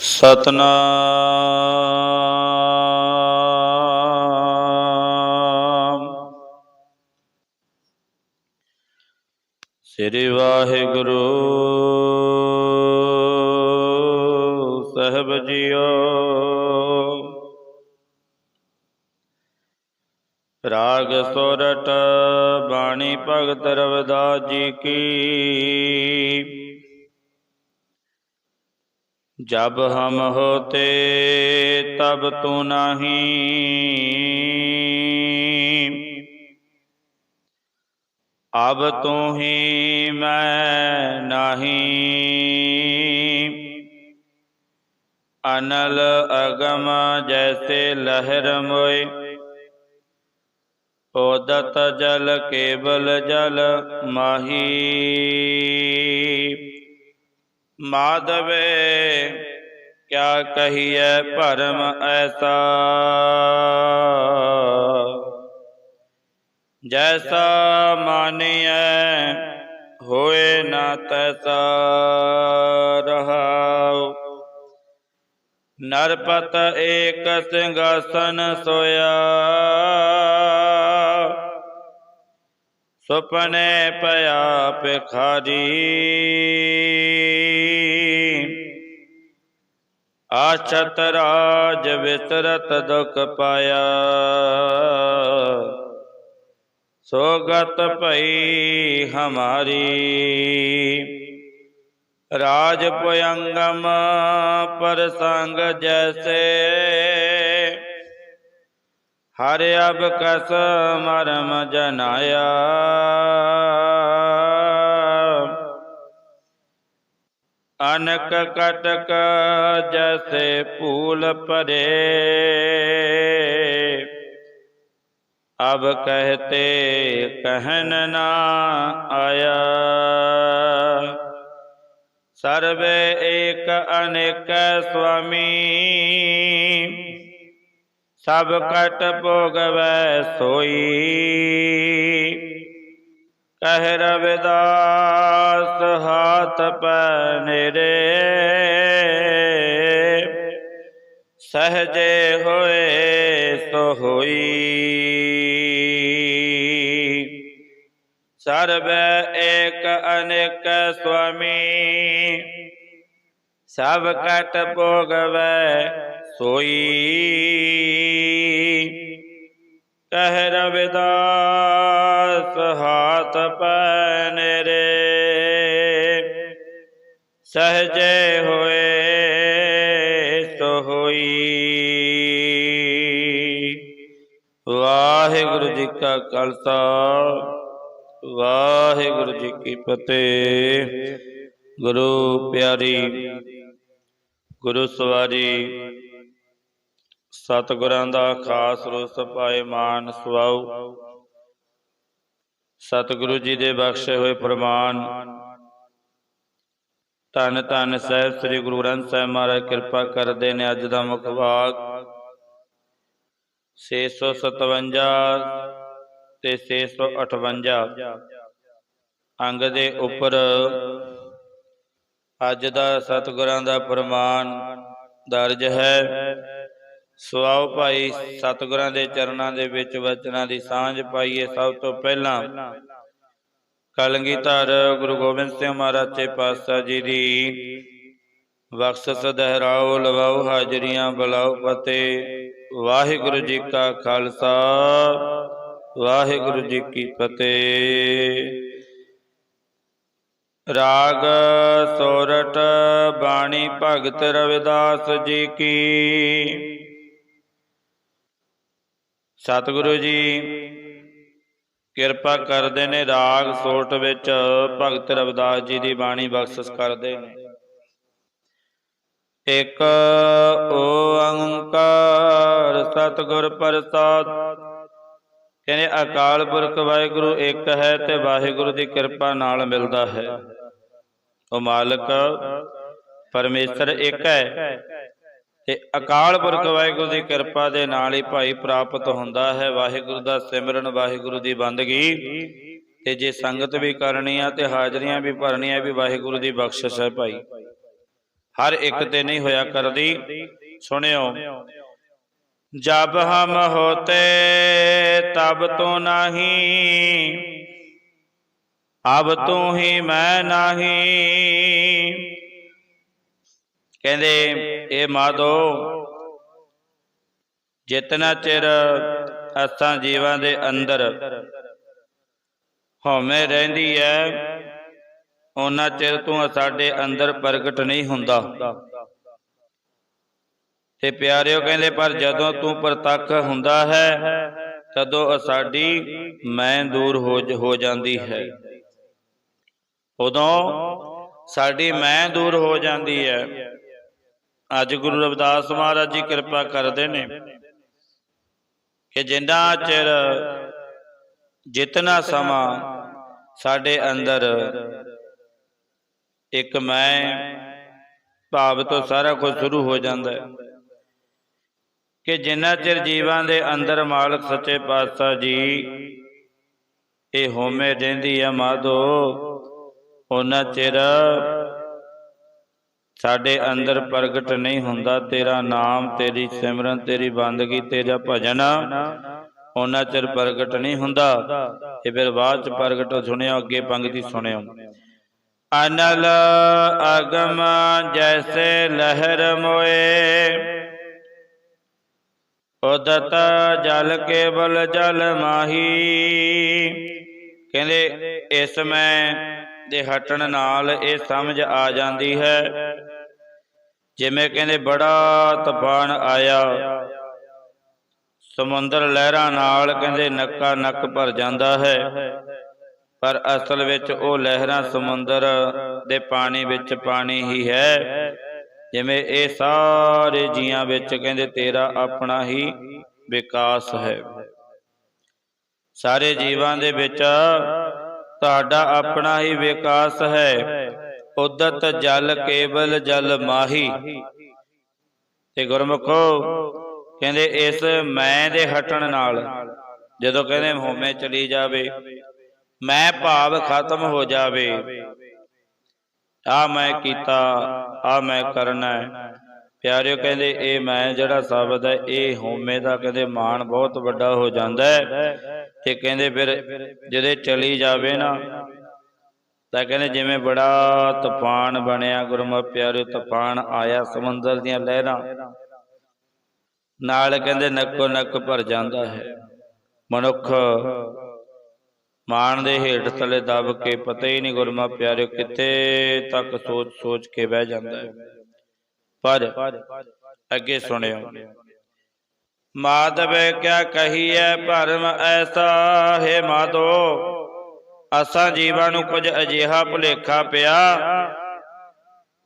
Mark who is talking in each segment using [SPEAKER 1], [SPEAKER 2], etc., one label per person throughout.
[SPEAKER 1] ਸਤਨਾਮ। ਸ੍ਰੀ ਵਾਹਿਗੁਰੂ ਸਾਹਿਬ ਜੀਓ। ਰਾਗ ਸੋਰਠ ਬਾਣੀ ਭਗਤ ਰਵਿਦਾਸ ਜੀ ਕੀ ਜਬ ਹਮ ਹੋਤੇ ਤਬ ਤੂੰ ਨਹੀਂ। ਅਬ ਤੂੰ ਹੀ ਮੈਂ ਨਹੀਂ। ਅਨਲ ਅਗਮ ਜੈਸੇ ਲਹਿਰ ਮੋਏ। ਉਦਤ ਜਲ ਕੇਵਲ ਜਲ ਮਾਹੀ। ਮਾਧਵੇ, ਕਿਆ ਕਹੀਐ ਭਰਮ ਐਸਾ? ਜੈਸਾ ਮਾਨਿਐ, ਹੋਏ ਨਾ ਤੈਸਾ ਰਹਾਉ। ਨਰਪਤ ਏਕ ਸਿੰਘਾਸਨ ਸੋਇਆ। ਸੁਪਨੇ ਪਿਆ ਭਿਖਾਰੀ। ਆਛਤ ਰਾਜ ਵਿਸਰਤ ਦੁਖ ਪਾਇਆ। ਸੋਗਤ ਭਈ ਹਮਾਰੀ। ਰਾਜ ਪਯੰਗਮ ਪਰਸੰਗ ਜੈਸੇ। ਹਰ ਅਬ ਕਸ ਮਰਮ ਜਨਾਇਆ। ਅਨਕ ਕਟਕ ਜੈਸੇ ਫੂਲ ਪਰੇ। ਅਬ ਕਹਤੇ ਕਹਿਨ ਨਾ ਆਇਆ। ਸਰਵੇ ਏਕ ਅਨੇਕ ਸੁਆਮੀ। ਸਭ ਕਟ ਭੋਗਵੈ ਸੋਈ। ਕਹਿ ਰਵਿਦਾਸ, ਹਾਥ ਪੈ ਨੇਰੇ ਸਹਜੇ ਹੋਏ ਸੋ ਹੋਈ। ਸਰਬੈ ਏਕ ਅਨੇਕ ਸੁਆਮੀ, ਸਭ ਕਟ ਭੋਗਵੈ ਸੋਈ। ਕਹਿ ਰਵਿਦਾਸ, ਹਾਥ ਪੈ ਨੇਰੇ ਸਹਜੇ ਹੋਏ, ਸੋ ਹੋਈ। ਵਾਹਿਗੁਰੂ ਜੀ ਕਾ ਖਾਲਸਾ, ਵਾਹਿਗੁਰੂ ਜੀ ਕੀ ਫਤਿਹ। ਗੁਰੂ ਪਿਆਰੀ, ਗੁਰੂ ਸਵਾਰੀ ਸਤਿਗੁਰਾਂ ਦਾ ਖਾਸ ਰੂਪ ਪਾਏ ਮਾਨ ਸੁਆਉ। ਸਤਿਗੁਰੂ ਜੀ ਦੇ ਬਖਸ਼ੇ ਹੋਏ ਫਰਮਾਨ, ਧੰਨ ਧੰਨ ਸਾਹਿਬ ਸ੍ਰੀ ਗੁਰੂ ਗ੍ਰੰਥ ਸਾਹਿਬ ਮਹਾਰਾਜ ਕਿਰਪਾ ਕਰਦੇ ਨੇ ਅੱਜ ਦਾ ਮੁਖ ਭਾਗ। 657 ਤੇ 658 ਅੰਗ ਦੇ ਉੱਪਰ ਅੱਜ ਦਾ ਸਤਿਗੁਰਾਂ ਦਾ ਫਰਮਾਨ ਦਰਜ ਹੈ। ਸੁਆਓ ਭਾਈ, ਸਤਿਗੁਰਾਂ ਦੇ ਚਰਨਾਂ ਦੇ ਵਿੱਚ ਵਚਨਾਂ ਦੀ ਸਾਂਝ ਪਾਈਏ ਸਭ ਤੋਂ ਪਹਿਲਾਂ। ਕਲਗੀ ਧਰ ਗੁਰੂ ਗੋਬਿੰਦ ਸਿੰਘ ਮਹਾਰਾਜ ਤੇ ਪਾਤਸ਼ਾਹ ਜੀ ਦੀ ਬਖਸ਼ਿਸ਼, ਦਹਰਾਓ, ਲਵਾਓ ਹਾਜ਼ਰੀਆਂ, ਬੁਲਾਓ ਫਤਿਹ। ਵਾਹਿਗੁਰੂ ਜੀ ਕਾ ਖਾਲਸਾ, ਵਾਹਿਗੁਰੂ ਜੀ ਕੀ ਫਤਿਹ। ਰਾਗ ਸੋਰਠ ਬਾਣੀ ਭਗਤ ਰਵਿਦਾਸ ਜੀ ਕੀ ਸਤਿਗੁਰੂ ਜੀ, ਕਿਰਪਾ ਕਰਦੇ ਨੇ ਰਾਗ ਸੋਰਠ ਵਿੱਚ, ਭਗਤ ਰਵਿਦਾਸ ਜੀ ਦੀ ਬਾਣੀ ਬਖਸ਼ਿਸ਼ ਕਰਦੇ ਨੇ। ਇਕ ਓੰਕਾਰ ਸਤਿਗੁਰ ਪ੍ਰਸਾਦ ਕਹਿੰਦੇ ਅਕਾਲ ਪੁਰਖ ਵਾਹਿਗੁਰੂ ਇੱਕ ਹੈ ਤੇ ਵਾਹਿਗੁਰੂ ਦੀ ਕਿਰਪਾ ਨਾਲ ਮਿਲਦਾ ਹੈ। ਉਹ ਮਾਲਕ ਪਰਮੇਸ਼ਰ ਇੱਕ ਹੈ। ਤੇ ਅਕਾਲ ਪੁਰਖ ਵਾਹਿਗੁਰੂ ਦੀ ਕਿਰਪਾ ਦੇ ਨਾਲ ਹੀ ਭਾਈ ਪ੍ਰਾਪਤ ਹੁੰਦਾ ਹੈ। ਵਾਹਿਗੁਰੂ ਦਾ ਸਿਮਰਨ ਵਾਹਿਗੁਰੂ ਦੀ ਬੰਦਗੀ। ਤੇ ਜੇ ਸੰਗਤ ਵੀ ਕਰਨੀ ਆ ਤੇ ਹਾਜ਼ਰੀਆਂ ਵੀ ਭਰਨੀਆਂ ਵੀ ਵਾਹਿਗੁਰੂ ਦੀ ਬਖਸ਼ਿਸ਼ ਹੈ ਭਾਈ। ਹਰ ਇੱਕ ਤੇ ਨਹੀਂ ਹੋਇਆ ਕਰਦੀ। ਸੁਣਿਓ। ਜਬ ਹਮ ਹੋਤੇ ਤਬ ਤੂੰ ਨਹੀਂ। ਅਬ ਤੂੰ ਹੀ ਮੈਂ ਨਹੀਂ। ਕਹਿੰਦੇ ਇਹ ਮਾਧੋ, ਜਿਤਨਾ ਚਿਰ ਅਸਾਂ ਜੀਵਾਂ ਦੇ ਅੰਦਰ ਹਉਮੈ ਰਹਿੰਦੀ ਹੈ ਉਹਨਾਂ ਚਿਰ ਤੂੰ ਸਾਡੇ ਅੰਦਰ ਪ੍ਰਗਟ ਨਹੀਂ ਹੁੰਦਾ। ਤੇ ਪਿਆਰਿਓ ਕਹਿੰਦੇ, ਪਰ ਜਦੋਂ ਤੂੰ ਪ੍ਰਤੱਖ ਹੁੰਦਾ ਹੈ, ਤਦੋਂ ਸਾਡੀ ਮੈਂ ਦੂਰ ਹੋ ਜਾਂਦੀ ਹੈ। ਉਦੋਂ ਸਾਡੀ ਮੈਂ ਦੂਰ ਹੋ ਜਾਂਦੀ ਹੈ। ਅੱਜ ਗੁਰੂ ਰਵਿਦਾਸ ਮਹਾਰਾਜ ਜੀ ਕਿਰਪਾ ਕਰਦੇ ਨੇ ਕਿ ਜਿੰਨਾ ਚਿਰ ਜਿਤਨਾ ਸਮਾਂ ਸਾਡੇ ਅੰਦਰ ਇੱਕ ਮੈਂ ਭਾਵ ਤੋਂ ਸਾਰਾ ਕੁਝ ਸ਼ੁਰੂ ਹੋ ਜਾਂਦਾ ਹੈ, ਕਿ ਜਿੰਨਾ ਚਿਰ ਜੀਵਾਂ ਦੇ ਅੰਦਰ ਮਾਲਕ ਸੱਚੇ ਪਾਤਸ਼ਾਹ ਜੀ ਇਹ ਹੋਮੇ ਰਹਿੰਦੀ ਆ ਮਾਧੋ ਉਹਨਾਂ ਚਿਰ ਸਾਡੇ ਅੰਦਰ ਪ੍ਰਗਟ ਨਹੀਂ ਹੁੰਦਾ ਤੇਰਾ ਨਾਮ ਤੇਰੀ ਸਿਮਰਨ ਤੇਰੀ ਬੰਦਗੀ ਤੇਰਾ ਭਜਨ ਉਹਨਾਂ ਚਿਰ ਪ੍ਰਗਟ ਨਹੀਂ ਹੁੰਦਾ। ਤੇ ਫਿਰ ਬਾਅਦ ਚ ਪ੍ਰਗਟ ਸੁਣਿਓ ਅੱਗੇ ਪੰਕਤੀ ਸੁਣਿਓ। ਅਨਲ ਅਗਮ ਜੈਸੇ ਲਹਿਰ ਮੋਏ ਉਦਤ ਜਲ ਕੇਵਲ ਜਲ ਮਾਹੀ। ਕਹਿੰਦੇ ਇਸ ਮੈਂ ਦੇ ਹਟਣ ਨਾਲ ਇਹ ਸਮਝ ਆ ਜਾਂਦੀ ਹੈ। ਜਿਵੇਂ ਕਹਿੰਦੇ, ਬੜਾ ਤੂਫਾਨ ਆਇਆ। ਸਮੁੰਦਰ ਲਹਿਰਾਂ ਨਾਲ ਕਹਿੰਦੇ, ਨੱਕਾ ਨੱਕ ਭਰ ਜਾਂਦਾ ਹੈ। ਪਰ ਅਸਲ ਵਿੱਚ ਉਹ ਲਹਿਰਾਂ ਸਮੁੰਦਰ ਦੇ ਪਾਣੀ ਵਿੱਚ ਪਾਣੀ ਹੀ ਹੈ। ਜਿਵੇਂ ਇਹ ਸਾਰੇ ਜੀਆਂ ਵਿੱਚ ਕਹਿੰਦੇ, ਤੇਰਾ ਆਪਣਾ ਹੀ ਵਿਕਾਸ ਹੈ। ਸਾਰੇ ਜੀਵਾਂ ਦੇ ਵਿੱਚ ਤੁਹਾਡਾ ਆਪਣਾ ਹੀ ਵਿਕਾਸ ਹੈ। ਉਦਤ ਜਲ ਕੇਵਲ ਜਲ ਮਾਹੀ। ਤੇ ਗੁਰਮੁਖੋ, ਕਹਿੰਦੇ ਇਸ ਮੈਂ ਦੇ ਹਟਣ ਨਾਲ, ਜਦੋਂ ਕਹਿੰਦੇ ਹੋਮੇ ਚਲੀ ਜਾਵੇ, ਮੈਂ ਭਾਵ ਖਤਮ ਹੋ ਜਾਵੇ। ਆ ਮੈਂ ਕੀਤਾ, ਆ ਮੈਂ ਕਰਨਾ ਹੈ। ਪਿਆਰਿਓ ਕਹਿੰਦੇ, ਇਹ ਮੈਂ ਜਿਹੜਾ ਸ਼ਬਦ ਹੈ, ਇਹ ਹੋਮੇ ਦਾ ਕਹਿੰਦੇ ਮਾਣ ਬਹੁਤ ਵੱਡਾ ਹੋ ਜਾਂਦਾ ਹੈ। ਤੇ ਕਹਿੰਦੇ ਫਿਰ ਜਦੋਂ ਚਲੀ ਜਾਵੇ ਨਾ, ਤਾਂ ਕਹਿੰਦੇ ਜਿਵੇਂ ਬੜਾ ਤੂਫਾਨ ਬਣਿਆ ਗੁਰਮੁਖ ਪਿਆਰਿਓ, ਤੂਫਾਨ ਆਇਆ ਸਮੁੰਦਰ ਦੀਆਂ ਲਹਿਰਾਂ। ਨਾਲ ਕਹਿੰਦੇ ਨੱਕੋ ਨੱਕ ਭਰ ਜਾਂਦਾ ਹੈ। ਮਨੁੱਖ ਮਾਣ ਦੇ ਹੇਠ ਤਲੇ ਦਬ ਕੇ ਪਤਾ ਹੀ ਨਹੀਂ ਗੁਰਮਾ ਪਿਆਰਿਓ ਕਿੱਥੇ ਤੱਕ ਸੋਚ ਸੋਚ ਕੇ ਬਹਿ ਜਾਂਦਾ ਹੈ। ਪਰ ਅੱਗੇ ਸੁਣਿਓ। ਮਾਧਵ ਕਿਆ ਕਹੀਐ ਭਰਮ ਐਸਾ? ਹੈ ਮਾਧੋ, ਅਸਾਂ ਜੀਵਾਂ ਨੂੰ ਕੁਝ ਅਜਿਹਾ ਭੁਲੇਖਾ ਪਿਆ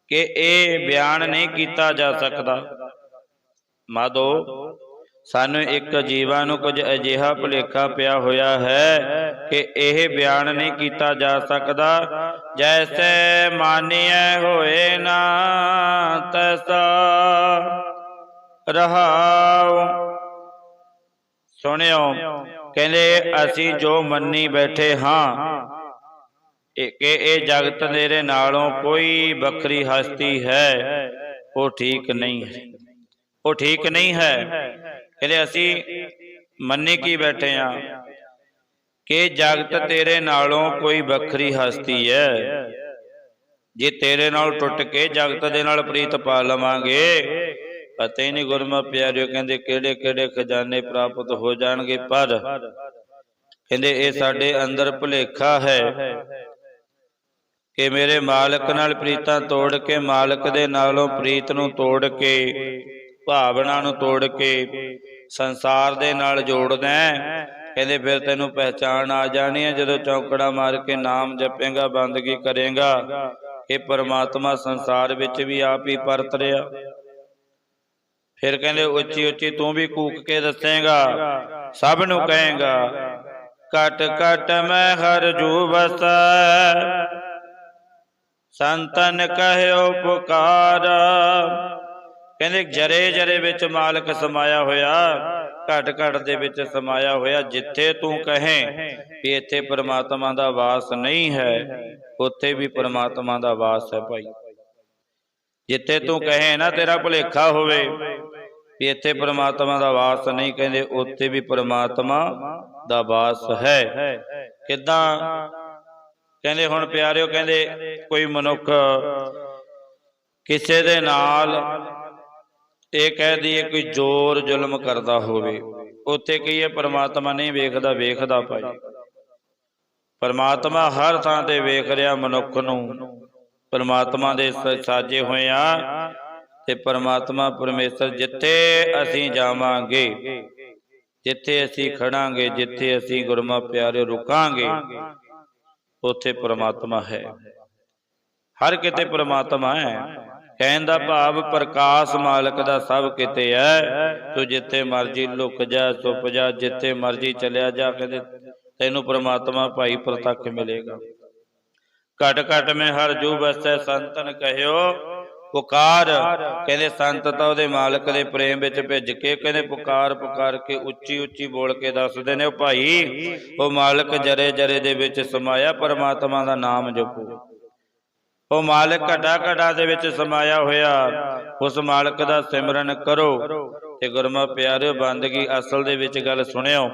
[SPEAKER 1] ਕਿ ਇਹ ਬਿਆਨ ਨਹੀਂ ਕੀਤਾ ਜਾ ਸਕਦਾ। ਮਾਧੋ, ਸਾਨੂੰ ਇੱਕ ਜੀਵਾਂ ਨੂੰ ਕੁਝ ਅਜਿਹਾ ਭੁਲੇਖਾ ਪਿਆ ਹੋਇਆ ਹੈ ਕਿ ਇਹ ਬਿਆਨ ਨਹੀਂ ਕੀਤਾ ਜਾ ਸਕਦਾ। ਜੈਸੇ ਮਾਨਿਐ ਹੋਏ ਨਾ ਤੈਸਾ ਰਹਾਉ ਸੁਣਿਓ, ਕਹਿੰਦੇ ਅਸੀਂ ਜੋ ਮੰਨੀ ਬੈਠੇ ਹਾਂ ਕਿ ਇਹ ਜਗਤ ਤੇਰੇ ਨਾਲੋਂ ਕੋਈ ਵੱਖਰੀ ਹਸਤੀ ਹੈ, ਉਹ ਠੀਕ ਨਹੀਂ ਹੈ। ਉਹ ਠੀਕ ਨਹੀਂ ਹੈ। ਕਹਿੰਦੇ ਅਸੀਂ ਮੰਨੀ ਕੀ ਬੈਠੇ ਆ ਕਿ ਜਗਤ ਤੇਰੇ ਨਾਲੋਂ ਕੋਈ ਵੱਖਰੀ ਹਸਤੀ ਹੈ। ਜੇ ਤੇਰੇ ਨਾਲ ਟੁੱਟ ਕੇ ਜਗਤ ਦੇ ਨਾਲ ਪ੍ਰੀਤ ਪਾ ਲਵਾਂਗੇ ਅਤੇ ਹੀ ਨਹੀਂ ਗੁਰਮਾ ਪਿਆਰਿਓ ਕਹਿੰਦੇ ਕਿਹੜੇ ਕਿਹੜੇ ਖਜ਼ਾਨੇ ਪ੍ਰਾਪਤ ਹੋ ਜਾਣਗੇ ਪਰ ਕਹਿੰਦੇ ਇਹ ਸਾਡੇ ਅੰਦਰ ਭੁਲੇਖਾ ਹੈ ਕਿ ਮੇਰੇ ਮਾਲਕ ਨਾਲ ਪ੍ਰੀਤਾਂ ਤੋੜ ਕੇ, ਮਾਲਕ ਦੇ ਨਾਲੋਂ ਪ੍ਰੀਤ ਨੂੰ ਤੋੜ ਕੇ, ਭਾਵਨਾ ਨੂੰ ਤੋੜ ਕੇ ਸੰਸਾਰ ਦੇ ਨਾਲ ਜੋੜਦਾ ਹੈ। ਕਹਿੰਦੇ ਫਿਰ ਤੈਨੂੰ ਪਹਿਚਾਣ ਆ ਜਾਣੀ ਹੈ ਜਦੋਂ ਚੌਂਕੜਾ ਮਾਰ ਕੇ ਨਾਮ ਜਪੇਗਾ, ਬੰਦਗੀ ਕਰੇਗਾ ਇਹ ਪਰਮਾਤਮਾ ਸੰਸਾਰ ਵਿੱਚ ਵੀ ਆਪ ਹੀ ਪਰਤ ਰਿਹਾ ਫਿਰ ਕਹਿੰਦੇ ਉੱਚੀ ਉੱਚੀ ਤੂੰ ਵੀ ਕੂਕ ਕੇ ਦੱਸੇਗਾ, ਸਭ ਨੂੰ ਕਹੇਗਾ ਕਟ ਕਟ ਮੈਂ ਹਰ ਜੂ ਵਸੈ। ਸੰਤਨ ਕਹਿਓ ਪੁਕਾਰ ਕਹਿੰਦੇ ਜਰੇ ਜਰੇ ਵਿੱਚ ਮਾਲਕ ਸਮਾਇਆ ਹੋਇਆ, ਘਟ ਘਟ ਦੇ ਵਿੱਚ ਸਮਾਇਆ ਹੋਇਆ, ਜਿੱਥੇ ਤੂੰ ਕਹੇ ਵੀ ਇੱਥੇ ਪ੍ਰਮਾਤਮਾ ਦਾ ਵਾਸ ਨਹੀਂ ਹੈ, ਉੱਥੇ ਵੀ ਪ੍ਰਮਾਤਮਾ ਦਾ ਵਾਸ ਹੈ ਭਾਈ। ਜਿੱਥੇ ਤੂੰ ਕਹੇ ਨਾ ਤੇਰਾ ਭੁਲੇਖਾ ਹੋਵੇ ਵੀ ਇੱਥੇ ਪ੍ਰਮਾਤਮਾ ਦਾ ਵਾਸ ਨਹੀਂ ਕਹਿੰਦੇ, ਉੱਥੇ ਵੀ ਪ੍ਰਮਾਤਮਾ ਦਾ ਵਾਸ ਹੈ। ਕਿਦਾਂ? ਕਹਿੰਦੇ, ਹੁਣ ਪਿਆਰਿਓ, ਕਹਿੰਦੇ, ਕੋਈ ਮਨੁੱਖ ਕਿਸੇ ਦੇ ਨਾਲ ਇਹ ਕਹਿ ਦਈਏ ਕੋਈ ਜ਼ੋਰ ਜ਼ੁਲਮ ਕਰਦਾ ਹੋਵੇ, ਉੱਥੇ ਕਹੀਏ ਪ੍ਰਮਾਤਮਾ ਨਹੀਂ ਵੇਖਦਾ ਵੇਖਦਾ ਭਾਈ। ਪਰਮਾਤਮਾ ਹਰ ਥਾਂ ਤੇ ਵੇਖ ਰਿਹਾ ਮਨੁੱਖ ਨੂੰ, ਪਰਮਾਤਮਾ ਦੇ ਸਾਜੇ ਹੋਏ ਆ ਤੇ ਪਰਮਾਤਮਾ ਪਰਮੇਸ਼ਰ ਜਿੱਥੇ ਅਸੀਂ ਜਾਵਾਂਗੇ, ਜਿੱਥੇ ਅਸੀਂ ਖੜਾਂਗੇ, ਜਿੱਥੇ ਅਸੀਂ ਗੁਰਮਾ ਪਿਆਰੇ ਰੁਕਾਂਗੇ, ਉੱਥੇ ਪਰਮਾਤਮਾ ਹੈ। ਹਰ ਕਿਤੇ ਪਰਮਾਤਮਾ ਹੈ। ਕਹਿਣ ਦਾ ਭਾਵ ਪ੍ਰਕਾਸ਼ ਮਾਲਕ ਦਾ ਸਭ ਕਿਤੇ ਹੈ। ਤੂੰ ਜਿੱਥੇ ਮਰਜ਼ੀ ਲੁਕ ਜਾ ਛੁਪ ਜਾ, ਜਿੱਥੇ ਮਰਜ਼ੀ ਚਲਿਆ ਜਾ ਕਹਿੰਦੇ ਤੈਨੂੰ ਪ੍ਰਮਾਤਮਾ ਭਾਈ ਪ੍ਰਤੱਖ ਮਿਲੇਗਾ। ਘਟ ਘਟ ਮੈਂ ਹਰ ਜੂ ਬਸੈ ਸੰਤਨ ਕਹਿਓ। ਪੁਕਾਰ। ਕਹਿੰਦੇ ਸੰਤ ਤਾਂ ਉਹਦੇ ਮਾਲਕ ਦੇ ਪ੍ਰੇਮ ਵਿੱਚ ਭਿੱਜ ਕੇ ਕਹਿੰਦੇ ਪੁਕਾਰ ਪੁਕਾਰ ਕੇ ਉੱਚੀ ਉੱਚੀ ਬੋਲ ਕੇ ਦੱਸਦੇ ਨੇ ਉਹ ਭਾਈ। ਉਹ ਮਾਲਕ ਜਰੇ ਜਰੇ ਦੇ ਵਿੱਚ ਸਮਾਇਆ ਪਰਮਾਤਮਾ ਦਾ ਨਾਮ ਜਪੋ। ਉਹ ਮਾਲਕ ਘੜਾ ਘੜਾ ਦੇ ਵਿੱਚ ਸਮਾਇਆ ਹੋਇਆ। ਉਸ ਮਾਲਕ ਦਾ ਸਿਮਰਨ ਕਰੋ ਤੇ ਗੁਰਮਾ ਪਿਆਰਿਓ ਬੰਦਗੀ ਅਸਲ ਦੇ ਵਿੱਚ ਗੱਲ ਸੁਣਿਓ।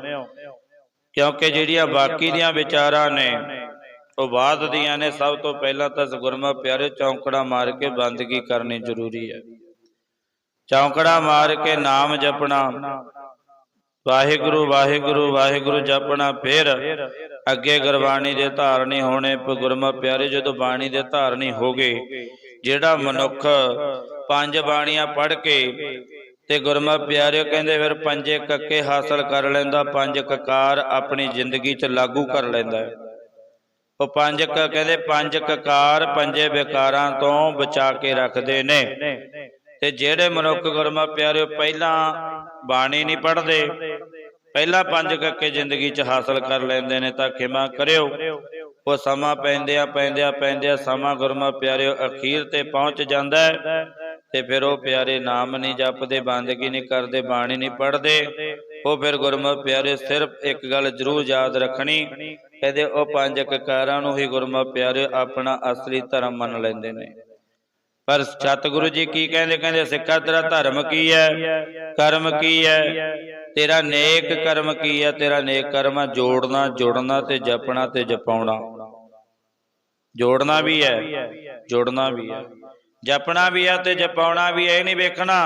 [SPEAKER 1] ਕਿਉਂਕਿ ਜਿਹੜੀਆਂ ਬਾਕੀ ਦੀਆਂ ਵਿਚਾਰਾਂ ਨੇ ਉਹ ਬਾਅਦ ਦੀਆਂ ਨੇ ਸਭ ਤੋਂ ਪਹਿਲਾਂ ਤਾਂ ਗੁਰਮਾ ਪਿਆਰੇ ਚੌਂਕੜਾ ਮਾਰ ਕੇ ਬੰਦਗੀ ਕਰਨੀ ਜ਼ਰੂਰੀ ਹੈ। ਚੌਂਕੜਾ ਮਾਰ ਕੇ ਨਾਮ ਜਪਣਾ, ਵਾਹਿਗੁਰੂ ਵਾਹਿਗੁਰੂ ਵਾਹਿਗੁਰੂ ਜਪਣਾ, ਫਿਰ ਅੱਗੇ ਗੁਰਬਾਣੀ ਦੇ ਧਾਰਨੀ ਹੋਣੇ ਗੁਰਮਾ ਪਿਆਰੇ ਜਦੋਂ ਬਾਣੀ ਦੇ ਧਾਰਨੀ ਹੋ ਗਏ, ਜਿਹੜਾ ਮਨੁੱਖ ਪੰਜ ਬਾਣੀਆਂ ਪੜ੍ਹ ਕੇ ਤੇ ਗੁਰਮਾ ਪਿਆਰੇ ਕਹਿੰਦੇ ਫਿਰ ਪੰਜੇ ਕੱਕੇ ਹਾਸਲ ਕਰ ਲੈਂਦਾ, ਪੰਜ ਕਕਾਰ ਆਪਣੀ ਜ਼ਿੰਦਗੀ 'ਚ ਲਾਗੂ ਕਰ ਲੈਂਦਾ ਹੈ। ਉਹ ਪੰਜ ਕ ਕਹਿੰਦੇ ਪੰਜ ਕਕਾਰ ਪੰਜੇ ਵਿਕਾਰਾਂ ਤੋਂ ਬਚਾ ਕੇ ਰੱਖਦੇ ਨੇ। ਤੇ ਜਿਹੜੇ ਮਨੁੱਖ ਗੁਰਮਾ ਪਿਆਰਿਓ, ਪਹਿਲਾਂ ਬਾਣੀ ਨਹੀਂ ਪੜ੍ਹਦੇ, ਪਹਿਲਾਂ ਪੰਜ ਕੱਕੇ ਜ਼ਿੰਦਗੀ 'ਚ ਹਾਸਲ ਕਰ ਲੈਂਦੇ ਨੇ ਤਾਂ ਖਿਮਾ ਕਰਿਓ। ਉਹ ਸਮਾਂ ਪੈਂਦਿਆਂ ਪੈਂਦਿਆਂ ਪੈਂਦਿਆਂ ਸਮਾਂ ਗੁਰਮਾ ਪਿਆਰਿਓ ਅਖੀਰ ਤੇ ਪਹੁੰਚ ਜਾਂਦਾ ਹੈ ਤੇ ਫਿਰ ਉਹ ਪਿਆਰੇ ਨਾਮ ਨਹੀਂ ਜਪਦੇ, ਬੰਦਗੀ ਨਹੀਂ ਕਰਦੇ, ਬਾਣੀ ਨਹੀਂ ਪੜ੍ਹਦੇ। ਉਹ ਫਿਰ ਗੁਰਮੁਖ ਪਿਆਰੇ ਸਿਰਫ ਇੱਕ ਗੱਲ ਜ਼ਰੂਰ ਯਾਦ ਰੱਖਣੀ ਕਹਿੰਦੇ ਉਹ ਪੰਜ ਕਕਾਰਾਂ ਨੂੰ ਹੀ ਗੁਰਮੁਖ ਪਿਆਰੇ ਆਪਣਾ ਅਸਲੀ ਧਰਮ ਮੰਨ ਲੈਂਦੇ ਨੇ। ਪਰ ਸਤਿਗੁਰੂ ਜੀ ਕੀ ਕਹਿੰਦੇ? ਕਹਿੰਦੇ, ਸਿੱਖਾ ਤੇਰਾ ਧਰਮ ਕੀ ਹੈ? ਕਰਮ ਕੀ ਹੈ? ਤੇਰਾ ਨੇਕ ਕਰਮ ਕੀ ਹੈ? ਤੇਰਾ ਨੇਕ ਕਰਮ ਹੈ ਜੋੜਨਾ, ਜੁੜਨਾ ਤੇ ਜਪਣਾ ਤੇ ਜਪਾਉਣਾ। ਜੋੜਨਾ ਵੀ ਹੈ, ਜੁੜਨਾ ਵੀ ਹੈ। ਜਪਣਾ ਵੀ ਹੈ ਤੇ ਜਪਾਉਣਾ ਵੀ ਹੈ ਇਹ ਨਹੀਂ ਵੇਖਣਾ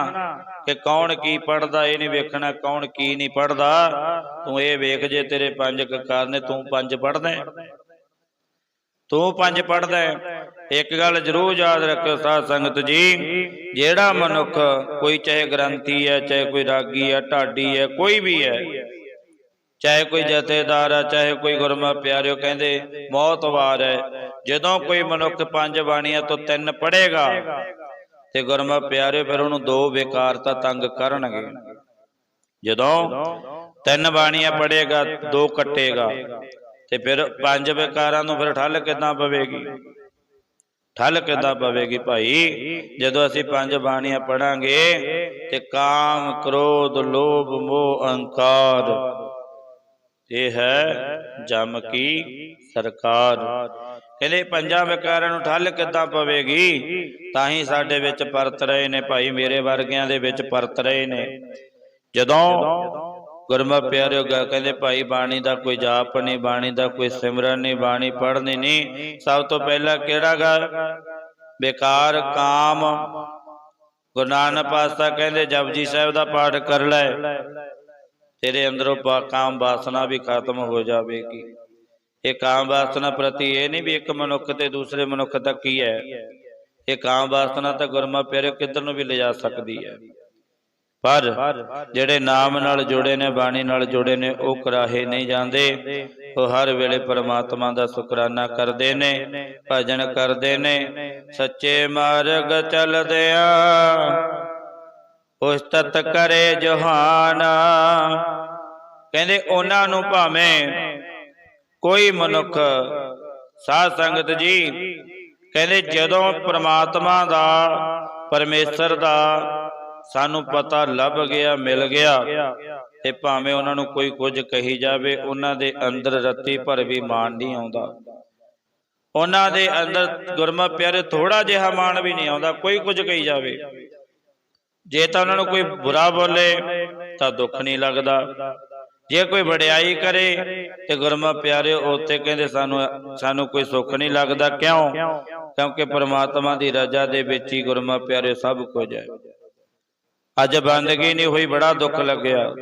[SPEAKER 1] ਕਿ ਕੌਣ ਕੀ ਪੜਦਾ ਇਹ ਨਹੀਂ ਵੇਖਣਾ ਕੌਣ ਕੀ ਨਹੀਂ ਪੜਦਾ ਤੂੰ ਇਹ ਵੇਖ ਜੇ ਤੇਰੇ ਪੰਜ ਕਕਾਰ ਨੇ, ਤੂੰ ਪੰਜ ਪੜਦਾ ਤੂੰ ਪੰਜ ਪੜਦਾ ਇੱਕ ਗੱਲ ਜ਼ਰੂਰ ਯਾਦ ਰੱਖਿਓ ਸਾਧ ਸੰਗਤ ਜੀ, ਜਿਹੜਾ ਮਨੁੱਖ ਕੋਈ ਚਾਹੇ ਗ੍ਰੰਥੀ ਹੈ, ਚਾਹੇ ਕੋਈ ਰਾਗੀ ਹੈ, ਢਾਡੀ ਹੈ, ਕੋਈ ਵੀ ਹੈ, ਚਾਹੇ ਕੋਈ ਜਥੇਦਾਰ ਹੈ, ਚਾਹੇ ਕੋਈ ਗੁਰਮਾ ਪਿਆਰਿਓ, ਕਹਿੰਦੇ ਮੌਤ ਵਾਰ ਹੈ। ਜਦੋਂ ਕੋਈ ਮਨੁੱਖ ਪੰਜ ਬਾਣੀਆਂ ਤੋਂ ਤਿੰਨ ਪੜੇਗਾ ਤੇ ਗੁਰਮਾ ਪਿਆਰਿਓ, ਫਿਰ ਉਹਨੂੰ ਦੋ ਵਿਕਾਰਤਾ ਤੰਗ ਕਰਨਗੇ। ਜਦੋਂ ਤਿੰਨ ਬਾਣੀਆਂ ਪੜ੍ਹੇਗਾ, ਦੋ ਕੱਟੇਗਾ, ਤੇ ਫਿਰ ਪੰਜ ਵਿਕਾਰਾਂ ਨੂੰ ਫਿਰ ਠੱਲ ਕਿੱਦਾਂ ਪਵੇਗੀ? ਠੱਲ ਕਿਦਾਂ ਪਵੇਗੀ ਭਾਈ? ਜਦੋਂ ਅਸੀਂ ਪੰਜ ਬਾਣੀਆਂ ਪੜਾਂਗੇ ਤੇ ਕਾਮ, ਕ੍ਰੋਧ, ਲੋਭ, ਮੋਹ, ਅਹੰਕਾਰ, ਇਹ ਹੈ ਜਮ ਕੀ ਸਰਕਾਰ। ਕਹਿੰਦੇ ਪੰਜਾਂ ਵਿਕਾਰਾਂ ਨੂੰ ਠੱਲ ਕਿੱਦਾਂ ਪਵੇਗੀ? ਤਾਂ ਹੀ ਸਾਡੇ ਵਿੱਚ ਪਰਤ ਰਹੇ ਨੇ ਭਾਈ, ਮੇਰੇ ਵਰਗਿਆਂ ਦੇ ਵਿੱਚ ਪਰਤ ਰਹੇ ਨੇ। ਜਦੋਂ ਗੁਰਮਤਿ ਪਿਆਰਿਓ ਗਾ, ਕਹਿੰਦੇ ਭਾਈ, ਬਾਣੀ ਦਾ ਕੋਈ ਜਾਪ ਨਹੀਂ, ਬਾਣੀ ਦਾ ਕੋਈ ਸਿਮਰਨ ਨਹੀਂ, ਬਾਣੀ ਪੜ੍ਹਨੀ ਨਹੀਂ, ਸਭ ਤੋਂ ਪਹਿਲਾਂ ਕਿਹੜਾ ਗਾ? ਬੇਕਾਰ ਕਾਮ। ਗੁਰੂ ਨਾਨਕ ਪਾਤਸ਼ਾਹ ਕਹਿੰਦੇ ਜਪਜੀ ਸਾਹਿਬ ਦਾ ਪਾਠ ਕਰ ਲੈ। ਤੇਰੇ ਅੰਦਰੋਂ ਪਾ- ਕਾਮ ਵਾਸਨਾ ਵੀ ਖਤਮ ਹੋ ਜਾਵੇਗੀ। ਇਹ ਕਾਮ ਵਾਸਨਾ ਪ੍ਰਤੀ ਇਹ ਨਹੀਂ ਵੀ ਇੱਕ ਮਨੁੱਖ ਤੇ ਦੂਸਰੇ ਮਨੁੱਖ ਦਾ ਕੀ ਹੈ। ਇਹ ਕਾਮ ਵਾਸਨਾ ਤਾਂ ਗੁਰਮਾ ਪਿਆਰੇ ਕਿੱਧਰ ਨੂੰ ਵੀ ਲਿਜਾ ਸਕਦੀ ਹੈ। ਪਰ ਜਿਹੜੇ ਨਾਮ ਨਾਲ ਜੁੜੇ ਨੇ, ਬਾਣੀ ਨਾਲ ਜੁੜੇ ਨੇ, ਉਹ ਕਰਾਹੇ ਨਹੀਂ ਜਾਂਦੇ। ਉਹ ਹਰ ਵੇਲੇ ਪਰਮਾਤਮਾ ਦਾ ਸ਼ੁਕਰਾਨਾ ਕਰਦੇ ਨੇ, ਭਜਨ ਕਰਦੇ ਨੇ, ਸੱਚੇ ਮਾਰਗ ਚੱਲਦਿਆਂ ਉਸਤਤ ਕਰੇ ਜਹਾਨ। ਕਹਿੰਦੇ ਉਹਨਾਂ ਨੂੰ ਭਾਵੇਂ ਕੋਈ ਮਨੁੱਖ ਸਾਧ ਸੰਗਤ ਜੀ, ਕਹਿੰਦੇ ਜਦੋਂ ਪ੍ਰਮਾਤਮਾ ਦਾ, ਪਰਮੇਸ਼ਰ ਦਾ ਸਾਨੂੰ ਪਤਾ ਲੱਭ ਗਿਆ, ਮਿਲ ਗਿਆ, ਤੇ ਭਾਵੇਂ ਉਹਨਾਂ ਨੂੰ ਕੋਈ ਕੁਝ ਕਹੀ ਜਾਵੇ, ਉਹਨਾਂ ਦੇ ਅੰਦਰ ਰੱਤੀ ਭਰ ਵੀ ਮਾਣ ਨਹੀਂ ਆਉਂਦਾ। ਉਹਨਾਂ ਦੇ ਅੰਦਰ ਗੁਰਮਤਿ ਪਿਆਰੇ ਥੋੜਾ ਜਿਹਾ ਮਾਣ ਵੀ ਨਹੀਂ ਆਉਂਦਾ, ਕੋਈ ਕੁਝ ਕਹੀ ਜਾਵੇ। ਜੇ ਤਾਂ ਉਹਨਾਂ ਨੂੰ ਕੋਈ ਬੁਰਾ ਬੋਲੇ, ਤਾਂ ਦੁੱਖ ਨਹੀਂ ਲੱਗਦਾ। ਜੇ ਕੋਈ ਵਡਿਆਈ ਕਰੇ ਤੇ ਗੁਰਮਤਿ ਪਿਆਰੇ ਉੱਤੇ ਕਹਿੰਦੇ ਸਾਨੂੰ ਸਾਨੂੰ ਕੋਈ ਸੁੱਖ ਨਹੀਂ ਲੱਗਦਾ। ਕਿਉਂ? ਕਿਉਂਕਿ ਪ੍ਰਮਾਤਮਾ ਦੀ ਰਜ਼ਾ ਦੇ ਵਿੱਚ ਹੀ ਗੁਰਮਤਿ ਪਿਆਰੇ ਸਭ ਕੁਝ ਹੈ। ਅੱਜ ਬੰਦਗੀ ਨਹੀਂ ਹੋਈ, ਬੜਾ ਦੁੱਖ ਲੱਗਿਆ।